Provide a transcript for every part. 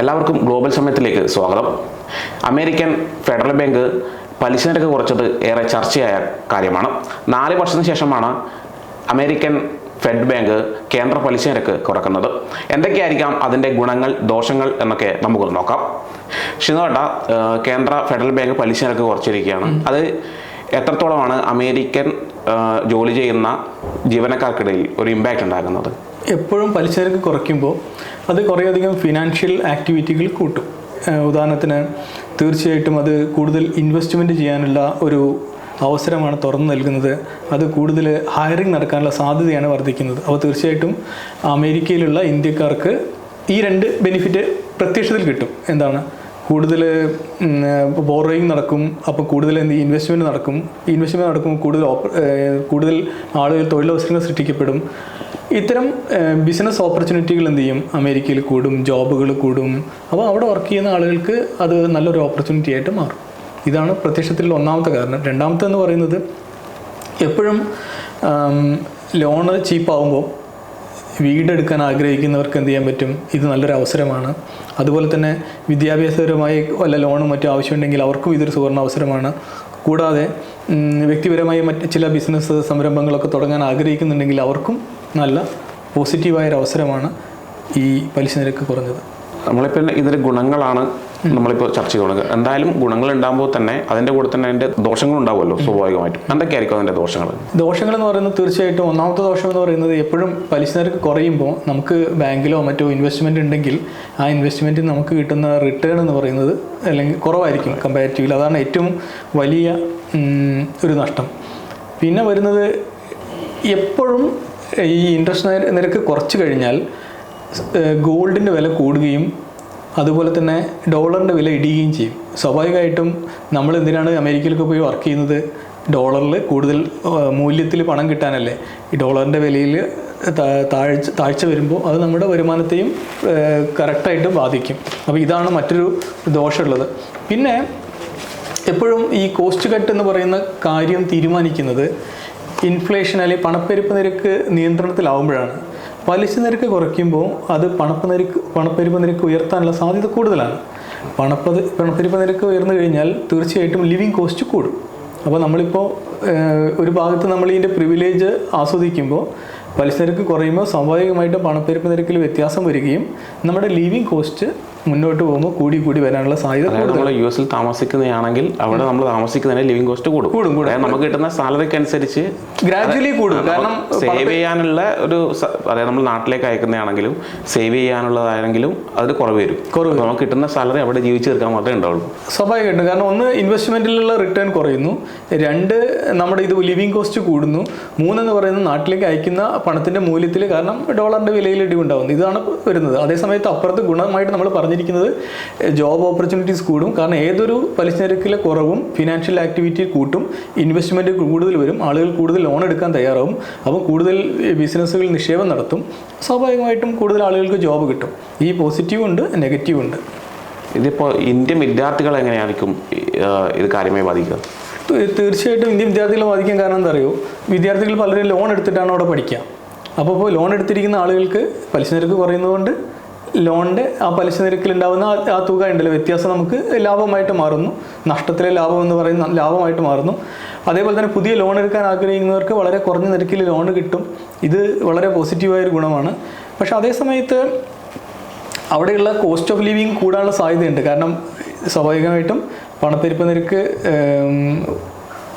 എല്ലാവർക്കും ഗ്ലോബൽ സമയത്തിലേക്ക് സ്വാഗതം. American federal bank പലിശ നിരക്ക് കുറച്ചത് ഏറെ ചർച്ചയായ കാര്യമാണ്. നാല് വർഷത്തിന് ശേഷമാണ് അമേരിക്കൻ ഫെഡ് ബാങ്ക് കേന്ദ്ര പലിശ നിരക്ക് കുറക്കുന്നത്. എന്തൊക്കെയായിരിക്കാം അതിന്റെ ഗുണങ്ങൾ ദോഷങ്ങൾ എന്നൊക്കെ നമുക്കൊന്ന് നോക്കാം. ഷിനോട്ട കേന്ദ്ര ഫെഡറൽ ബാങ്ക് പലിശ നിരക്ക് കുറച്ചിരിക്കുകയാണ്. അത് എത്രത്തോളമാണ് അമേരിക്കൻ ജോലി ചെയ്യുന്ന ജീവനക്കാർക്കിടയിൽ ഒരു ഇമ്പാക്റ്റ് ഉണ്ടാക്കുന്നത് എപ്പോഴും പലിശ നിരക്ക് കുറയ്ക്കുമ്പോൾ അത് കുറേയധികം ഫിനാൻഷ്യൽ ആക്ടിവിറ്റികൾ കൂട്ടും. ഉദാഹരണത്തിന് തീർച്ചയായിട്ടും അത് കൂടുതൽ ഇൻവെസ്റ്റ്മെന്റ് ചെയ്യാനുള്ള ഒരു അവസരമാണ് തുറന്നു നൽകുന്നത്. അത് കൂടുതൽ ഹയറിംഗ് നടക്കാനുള്ള സാധ്യതയാണ് വർദ്ധിക്കുന്നത്. അപ്പോൾ തീർച്ചയായിട്ടും അമേരിക്കയിലുള്ള ഇന്ത്യക്കാർക്ക് ഈ രണ്ട് ബെനിഫിറ്റ് പ്രത്യക്ഷത്തിൽ കിട്ടും. എന്താണ്? കൂടുതൽ ബോറോയിങ് നടക്കും അപ്പോൾ കൂടുതൽ എന്ത് ഇൻവെസ്റ്റ്മെന്റ് നടക്കും. ഇൻവെസ്റ്റ്മെന്റ് നടക്കുമ്പോൾ കൂടുതൽ കൂടുതൽ ആളുകൾ തൊഴിലവസരങ്ങൾ സൃഷ്ടിക്കപ്പെടും. ഇത്തരം ബിസിനസ് ഓപ്പർച്യൂണിറ്റികൾ എന്ത് ചെയ്യും? അമേരിക്കയിൽ കൂടും ജോബുകൾ കൂടും. അപ്പോൾ അവിടെ വർക്ക് ചെയ്യുന്ന ആളുകൾക്ക് അത് നല്ലൊരു ഓപ്പർച്യൂണിറ്റി ആയിട്ട് മാറും. ഇതാണ് പ്രത്യക്ഷത്തിലുള്ള ഒന്നാമത്തെ കാരണം. രണ്ടാമത്തെ എന്ന് പറയുന്നത് എപ്പോഴും ലോണ് ചീപ്പാവുമ്പോൾ വീടെടുക്കാൻ ആഗ്രഹിക്കുന്നവർക്ക് എന്ത് ചെയ്യാൻ പറ്റും? ഇത് നല്ലൊരു അവസരമാണ്. അതുപോലെ തന്നെ വിദ്യാഭ്യാസപരമായി വല്ല ലോണും മറ്റും ആവശ്യമുണ്ടെങ്കിൽ അവർക്കും ഇതൊരു സുവർണ അവസരമാണ്. കൂടാതെ വ്യക്തിപരമായി മറ്റ് ചില ബിസിനസ് സംരംഭങ്ങളൊക്കെ തുടങ്ങാൻ ആഗ്രഹിക്കുന്നുണ്ടെങ്കിൽ അവർക്കും നല്ല പോസിറ്റീവായ ഒരു അവസരമാണ് ഈ പലിശ നിരക്ക് കുറഞ്ഞത്. നമ്മളിപ്പോൾ ഇതിന്റെ ഗുണങ്ങളാണ് നമ്മളിപ്പോൾ ചർച്ച ചെയ്യുന്നത് എന്തായാലും ഗുണങ്ങൾ ഉണ്ടാകുമ്പോൾ തന്നെ അതിന്റെ കൂടെ തന്നെ അതിന്റെ ദോഷങ്ങൾ ഉണ്ടാവുമല്ലോ സ്വാഭാവികമായിട്ടും. എന്തൊക്കെയായിരിക്കും അതിന്റെ ദോഷങ്ങൾ? ദോഷങ്ങൾ എന്ന് പറയുന്നത് തീർച്ചയായിട്ടും ഒന്നാമത്തെ ദോഷം എന്ന് പറയുന്നത് എപ്പോഴും പലിശ നിരക്ക് കുറയുമ്പോൾ നമുക്ക് ബാങ്കിലോ മറ്റോ ഇൻവെസ്റ്റ്മെന്റ് ഉണ്ടെങ്കിൽ ആ ഇൻവെസ്റ്റ്മെന്റ് നമുക്ക് കിട്ടുന്ന റിട്ടേൺ എന്ന് പറയുന്നത് അല്ലെങ്കിൽ കുറവായിരിക്കും കമ്പാരിറ്റീവ്ലി അതാണ് ഏറ്റവും വലിയ ഒരു നഷ്ടം. പിന്നെ വരുന്നത് എപ്പോഴും ഈ ഇൻട്രസ്റ്റ് നിരക്ക് കുറച്ച് കഴിഞ്ഞാൽ ഗോൾഡിന്റെ വില കൂടുകയും അതുപോലെ തന്നെ ഡോളറിന്റെ വില ഇടിയുകയും ചെയ്യും. സ്വാഭാവികമായിട്ടും നമ്മൾ എന്തിനാണ് അമേരിക്കയിലൊക്കെ പോയി വർക്ക് ചെയ്യുന്നത്? ഡോളറിൽ കൂടുതൽ മൂല്യത്തിൽ പണം കിട്ടാനല്ലേ? ഈ ഡോളറിന്റെ വിലയിൽ താഴ്ച താഴ്ച വരുമ്പോൾ അത് നമ്മുടെ വരുമാനത്തെയും കറക്റ്റായിട്ട് ബാധിക്കും. അപ്പോൾ ഇതാണ് മറ്റൊരു ദോഷമുള്ളത്. പിന്നെ എപ്പോഴും ഈ കോസ്റ്റ് കട്ട് എന്ന് പറയുന്ന കാര്യം തീരുമാനിക്കുന്നത് ഇൻഫ്ലേഷൻ അല്ലെങ്കിൽ പണപ്പെരുപ്പ് നിരക്ക് നിയന്ത്രണത്തിലാവുമ്പോഴാണ്. പലിശ നിരക്ക് കുറയ്ക്കുമ്പോൾ അത് പണപ്പ് നിരക്ക് പണപ്പെരുപ്പ് നിരക്ക് ഉയർത്താനുള്ള സാധ്യത കൂടുതലാണ്. പണപ്പത് പണപ്പെരുപ്പ് നിരക്ക് ഉയർന്നു കഴിഞ്ഞാൽ തീർച്ചയായിട്ടും ലിവിങ് കോസ്റ്റ് കൂടും. അപ്പോൾ നമ്മളിപ്പോൾ ഒരു ഭാഗത്ത് നമ്മൾ ഇതിന്റെ പ്രിവിലേജ് ആസ്വദിക്കുമ്പോൾ പലിശ നിരക്ക് കുറയുമ്പോൾ സ്വാഭാവികമായിട്ടും പണപ്പെരുപ്പ് നിരക്കിൽ വ്യത്യാസം വരികയും നമ്മുടെ ലിവിങ് കോസ്റ്റ് മുന്നോട്ട് പോകുമ്പോൾ കൂടി കൂടി വരാനുള്ള സാധ്യത നമ്മൾ യു എസിൽ താമസിക്കുന്നതാണെങ്കിൽ അവിടെ നമ്മൾ താമസിക്കുന്നതിന് ലിവിങ് കോസ്റ്റ് കൂടും. കൂടും, കൂടും. നമുക്ക് കിട്ടുന്ന സാലറിക്ക് അനുസരിച്ച് ഗ്രാജുവലി കൂടും. കാരണം സേവ് ചെയ്യാനുള്ള ഒരു അതായത് നമ്മൾ നാട്ടിലേക്ക് അയക്കുന്നതാണെങ്കിലും സേവ് ചെയ്യാനുള്ളതാണെങ്കിലും അതിൽ കുറവ് വരും. കുറവ് നമുക്ക് കിട്ടുന്ന സാലറി അവിടെ ജീവിച്ചു തീർക്കാൻ മാത്രമേ ഉണ്ടാവുള്ളൂ. സ്വാഭാവികമായിട്ടും. കാരണം ഒന്ന് ഇൻവെസ്റ്റ്മെന്റിലുള്ള റിട്ടേൺ കുറയുന്നു. രണ്ട് നമ്മുടെ ഇത് ലിവിങ് കോസ്റ്റ് കൂടുന്നു. മൂന്നെന്ന് പറയുന്നത് നാട്ടിലേക്ക് അയക്കുന്ന പണത്തിന്റെ മൂല്യത്തിൽ കാരണം ഡോളറിന്റെ വിലയിൽ ഇടിവുണ്ടാവുന്നു. ഇതാണ് വരുന്നത്. അതേസമയത്ത് അപ്പുറത്ത് ഗുണമായിട്ട് നമ്മൾ പറഞ്ഞിരിക്കുന്നത് ജോബ് ഓപ്പർച്യൂണിറ്റീസ് കൂടും. കാരണം ഏതൊരു പലിശ നിരക്കിലെ കുറവും ഫിനാൻഷ്യൽ ആക്ടിവിറ്റി കൂട്ടും. ഇൻവെസ്റ്റ്മെന്റ് കൂടുതൽ വരും. ആളുകൾ കൂടുതൽ ലോൺ എടുക്കാൻ തയ്യാറാവും. അപ്പം കൂടുതൽ ബിസിനസ്സുകൾ നിക്ഷേപം നടത്തും. സ്വാഭാവികമായിട്ടും കൂടുതൽ ആളുകൾക്ക് ജോബ് കിട്ടും. ഈ പോസിറ്റീവ് ഉണ്ട് നെഗറ്റീവ് ഉണ്ട്. ഇതിപ്പോൾ ഇന്ത്യൻ വിദ്യാർത്ഥികൾ എങ്ങനെയായിരിക്കും ഇത് കാര്യമായി ബാധിക്കുക? തീർച്ചയായിട്ടും ഇന്ത്യൻ വിദ്യാർത്ഥികളെ ബാധിക്കാൻ കാരണം എന്താ അറിയോ? വിദ്യാർത്ഥികൾ പലരും ലോൺ എടുത്തിട്ടാണ് അവിടെ പഠിക്കുക. അപ്പോൾ ഇപ്പോൾ ലോൺ എടുത്തിരിക്കുന്ന ആളുകൾക്ക് പലിശ നിരക്ക് കുറയുന്നതുകൊണ്ട് ലോണിന്റെ ആ പലിശ നിരക്കിൽ ഉണ്ടാകുന്ന ആ- തുക ഉണ്ടല്ലോ. വ്യത്യാസം നമുക്ക് ലാഭമായിട്ട് മാറുന്നു. നഷ്ടത്തിലെ ലാഭം എന്ന് പറയുന്ന ലാഭമായിട്ട് മാറുന്നു. അതേപോലെ തന്നെ പുതിയ ലോൺ എടുക്കാൻ ആഗ്രഹിക്കുന്നവർക്ക് വളരെ കുറഞ്ഞ നിരക്കിൽ ലോൺ കിട്ടും. ഇത് വളരെ പോസിറ്റീവായൊരു ഗുണമാണ്. പക്ഷേ അതേ സമയത്ത് അവിടെയുള്ള കോസ്റ്റ് ഓഫ് ലിവിങ് കൂടാനുള്ള സാധ്യതയുണ്ട്. കാരണം സ്വാഭാവികമായിട്ടും പണപ്പെരുപ്പ് നിരക്ക്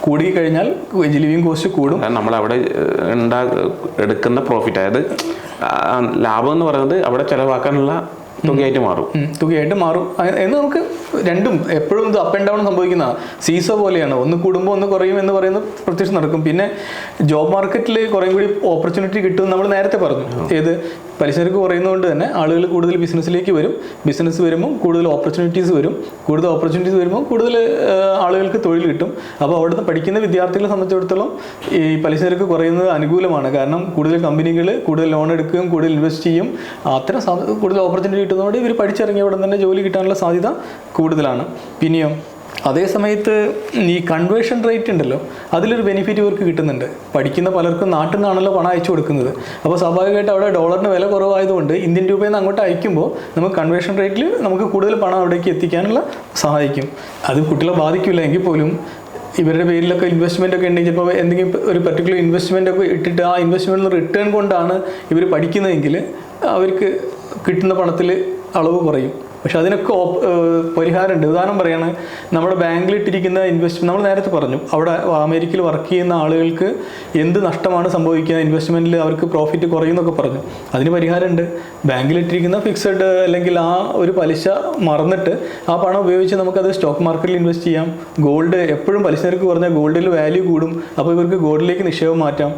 കൂടി കൂടിക്കഴിഞ്ഞാൽ ലിവിങ് കോസ്റ്റ് കൂടും. നമ്മൾ അവിടെ എടുക്കുന്ന പ്രോഫിറ്റ്. അതായത് ലാഭം എന്ന് പറയുന്നത് അവിടെ ചെലവാക്കാനുള്ള തുകയായിട്ട് മാറും. തുകയായിട്ട് മാറും. എന്ന് നമുക്ക് രണ്ടും എപ്പോഴും ഇത് അപ്പ് ആൻഡ് ഡൗൺ സംഭവിക്കുന്ന സീസോ പോലെയാണ്. ഒന്ന് കൂടുമ്പോൾ ഒന്ന് കുറയും എന്ന് പറയുന്നത് പ്രത്യക്ഷം നടക്കും. പിന്നെ ജോബ് മാർക്കറ്റിൽ കുറേ കൂടി ഓപ്പർച്യൂണിറ്റി കിട്ടും നമ്മൾ നേരത്തെ പറഞ്ഞു. ഏത് പലിശ നിരക്ക് കുറയുന്നതുകൊണ്ട് തന്നെ ആളുകൾ കൂടുതൽ ബിസിനസ്സിലേക്ക് വരും. ബിസിനസ് വരുമ്പോൾ കൂടുതൽ ഓപ്പർച്യൂണിറ്റീസ് വരും. കൂടുതൽ ഓപ്പർച്യൂണിറ്റീസ് വരുമ്പോൾ കൂടുതൽ ആളുകൾക്ക് തൊഴിൽ കിട്ടും. അപ്പോൾ അവിടുന്ന് പഠിക്കുന്ന വിദ്യാർത്ഥികളെ സംബന്ധിച്ചിടത്തോളം ഈ പലിശ നിരക്ക് കുറയുന്നത് അനുകൂലമാണ്. കാരണം കൂടുതൽ കമ്പനികൾ കൂടുതൽ ലോൺ എടുക്കുകയും കൂടുതൽ ഇൻവെസ്റ്റ് ചെയ്യും. അത്തരം കൂടുതൽ ഓപ്പർച്യൂണിറ്റി കിട്ടുന്നതുകൊണ്ട് ഇവർ പഠിച്ചിറങ്ങിയ ഉടൻ തന്നെ ജോലി കിട്ടാനുള്ള സാധ്യത കൂടുതലാണ്. പിന്നെയോ അതേ സമയത്ത് ഈ കൺവേർഷൻ റേറ്റ് ഉണ്ടല്ലോ അതിലൊരു ബെനിഫിറ്റ് ഇവർക്ക് കിട്ടുന്നുണ്ട്. പഠിക്കുന്ന പലർക്കും നാട്ടിൽ നിന്നാണല്ലോ പണം അയച്ചു കൊടുക്കുന്നത്. അപ്പോൾ സ്വാഭാവികമായിട്ട് അവിടെ ഡോളറിന് വില കുറവായതുകൊണ്ട് ഇന്ത്യൻ രൂപയിൽ നിന്ന് അങ്ങോട്ട് അയക്കുമ്പോൾ നമുക്ക് കൺവേർഷൻ റേറ്റിൽ നമുക്ക് കൂടുതൽ പണം അവിടേക്ക് എത്തിക്കാനുള്ള സഹായിക്കും. അത് കുട്ടികളെ ബാധിക്കില്ല എങ്കിൽ പോലും ഇവരുടെ പേരിലൊക്കെ ഇൻവെസ്റ്റ്മെന്റ് ഒക്കെ ഉണ്ടെങ്കിൽ ഇപ്പോൾ എന്തെങ്കിലും ഒരു പർട്ടിക്കുലർ ഇൻവെസ്റ്റ്മെന്റ് ഒക്കെ ഇട്ടിട്ട് ആ ഇൻവെസ്റ്റ്മെന്റിൽ റിട്ടേൺ കൊണ്ടാണ് ഇവർ പഠിക്കുന്നതെങ്കിൽ അവർക്ക് കിട്ടുന്ന പണത്തിൽ അളവ് കുറയും. പക്ഷെ അതിനൊക്കെ പരിഹാരമുണ്ട്. ഉദാഹരണം പറയാണ് നമ്മുടെ ബാങ്കിൽ ഇട്ടിരിക്കുന്ന ഇൻവെസ്റ്റ്മെന്റ് നമ്മൾ നേരത്തെ പറഞ്ഞു അവിടെ അമേരിക്കയിൽ വർക്ക് ചെയ്യുന്ന ആളുകൾക്ക് എന്ത് നഷ്ടമാണ് സംഭവിക്കുക ഇൻവെസ്റ്റ്മെന്റിൽ അവർക്ക് പ്രോഫിറ്റ് കുറയുന്നൊക്കെ പറഞ്ഞു. അതിന് പരിഹാരമുണ്ട്. ബാങ്കിൽ ഇട്ടിരിക്കുന്ന ഫിക്സഡ് അല്ലെങ്കിൽ ആ ഒരു പലിശ മറന്നിട്ട് ആ പണം ഉപയോഗിച്ച് നമുക്കത് സ്റ്റോക്ക് മാർക്കറ്റിൽ ഇൻവെസ്റ്റ് ചെയ്യാം. ഗോൾഡ് എപ്പോഴും പലിശ നിരക്ക് കുറഞ്ഞാൽ ഗോൾഡിൽ വാല്യൂ കൂടും. അപ്പോൾ ഇവർക്ക് ഗോൾഡിലേക്ക് നിക്ഷേപം മാറ്റാം.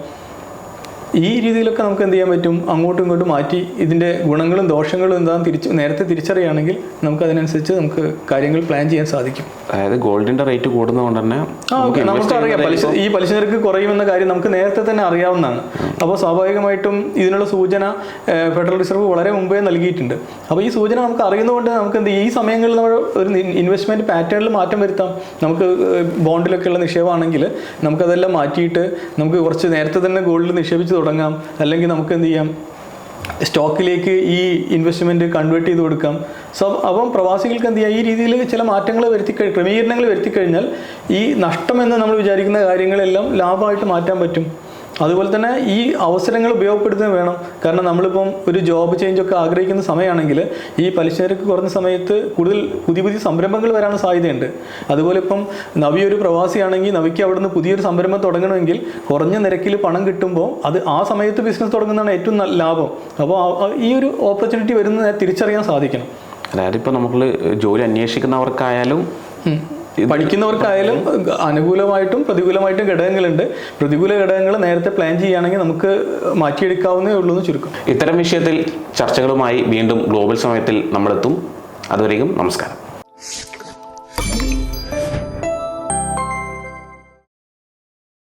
ഈ രീതിയിലൊക്കെ നമുക്ക് എന്ത് ചെയ്യാൻ പറ്റും? അങ്ങോട്ടും ഇങ്ങോട്ടും മാറ്റി ഇതിന്റെ ഗുണങ്ങളും ദോഷങ്ങളും എന്താണെന്ന് തിരിച്ച് നേരത്തെ തിരിച്ചറിയുകയാണെങ്കിൽ നമുക്ക് അതിനനുസരിച്ച് നമുക്ക് കാര്യങ്ങൾ പ്ലാൻ ചെയ്യാൻ സാധിക്കും. അതായത് ഗോൾഡിന്റെ റേറ്റ് കൂടുന്നതുകൊണ്ട് തന്നെ നമുക്കറിയാം പലിശ ഈ പലിശ നിരക്ക് കുറയുമെന്ന കാര്യം നമുക്ക് നേരത്തെ തന്നെ അറിയാവുന്നതാണ്. അപ്പോൾ സ്വാഭാവികമായിട്ടും ഇതിനുള്ള സൂചന ഫെഡറൽ റിസർവ് വളരെ മുമ്പേ നൽകിയിട്ടുണ്ട്. അപ്പോൾ ഈ സൂചന നമുക്ക് അറിയുന്നതുകൊണ്ട് നമുക്ക് എന്ത് ഈ സമയങ്ങളിൽ നമ്മൾ ഒരു ഇൻവെസ്റ്റ്മെന്റ് പാറ്റേണിൽ മാറ്റം വരുത്താം. നമുക്ക് ബോണ്ടിലൊക്കെയുള്ള നിക്ഷേപമാണെങ്കിൽ നമുക്കതെല്ലാം മാറ്റിയിട്ട് നമുക്ക് കുറച്ച് നേരത്തെ തന്നെ ഗോൾഡിൽ നിക്ഷേപിച്ച് തുടങ്ങാം. അല്ലെങ്കിൽ നമുക്ക് എന്ത് ചെയ്യാം? സ്റ്റോക്കിലേക്ക് ഈ ഇൻവെസ്റ്റ്മെന്റ് കൺവേർട്ട് ചെയ്ത് കൊടുക്കാം. സോ അപ്പം പ്രവാസികൾക്ക് എന്ത് ചെയ്യാം? ഈ രീതിയിൽ ചില മാറ്റങ്ങൾ വരുത്തി ക്രമീകരണങ്ങൾ വരുത്തി കഴിഞ്ഞാൽ ഈ നഷ്ടമെന്ന് നമ്മൾ വിചാരിക്കുന്ന കാര്യങ്ങളെല്ലാം ലാഭമായിട്ട് മാറ്റാൻ പറ്റും. അതുപോലെ തന്നെ ഈ അവസരങ്ങൾ ഉപയോഗപ്പെടുത്തുന്നത് വേണം. കാരണം നമ്മളിപ്പം ഒരു ജോബ് ചേഞ്ച് ഒക്കെ ആഗ്രഹിക്കുന്ന സമയമാണെങ്കിൽ ഈ പലിശ നിരക്ക് കുറഞ്ഞ സമയത്ത് കൂടുതൽ പുതിയ പുതിയ സംരംഭങ്ങൾ വരാനുള്ള സാധ്യതയുണ്ട്. അതുപോലെ ഇപ്പം നവി ഒരു പ്രവാസിയാണെങ്കിൽ നവിക്ക് അവിടുന്ന് പുതിയൊരു സംരംഭം തുടങ്ങണമെങ്കിൽ കുറഞ്ഞ നിരക്കിൽ പണം കിട്ടുമ്പോൾ അത് ആ സമയത്ത് ബിസിനസ് തുടങ്ങുന്നതാണ് ഏറ്റവും നല്ല ലാഭം. അപ്പോൾ ഈ ഒരു ഓപ്പർച്യൂണിറ്റി വരുന്നത് തിരിച്ചറിയാൻ സാധിക്കണം. അതായത് ഇപ്പോൾ നമ്മൾ ജോലി അന്വേഷിക്കുന്നവർക്കായാലും. പഠിക്കുന്നവർക്കായാലും അനുകൂലമായിട്ടും പ്രതികൂലമായിട്ടും ഘടകങ്ങളുണ്ട്. പ്രതികൂല ഘടകങ്ങൾ നേരത്തെ പ്ലാൻ ചെയ്യുകയാണെങ്കിൽ നമുക്ക് മാറ്റിയെടുക്കാവുന്നേ ഉള്ളൂ എന്ന് ചുരുക്കം. ഇത്തരം വിഷയത്തിൽ ചർച്ചകളുമായി വീണ്ടും ഗ്ലോബൽ സമയത്തിൽ നമ്മളെത്തും. അതുവരെയും നമസ്കാരം.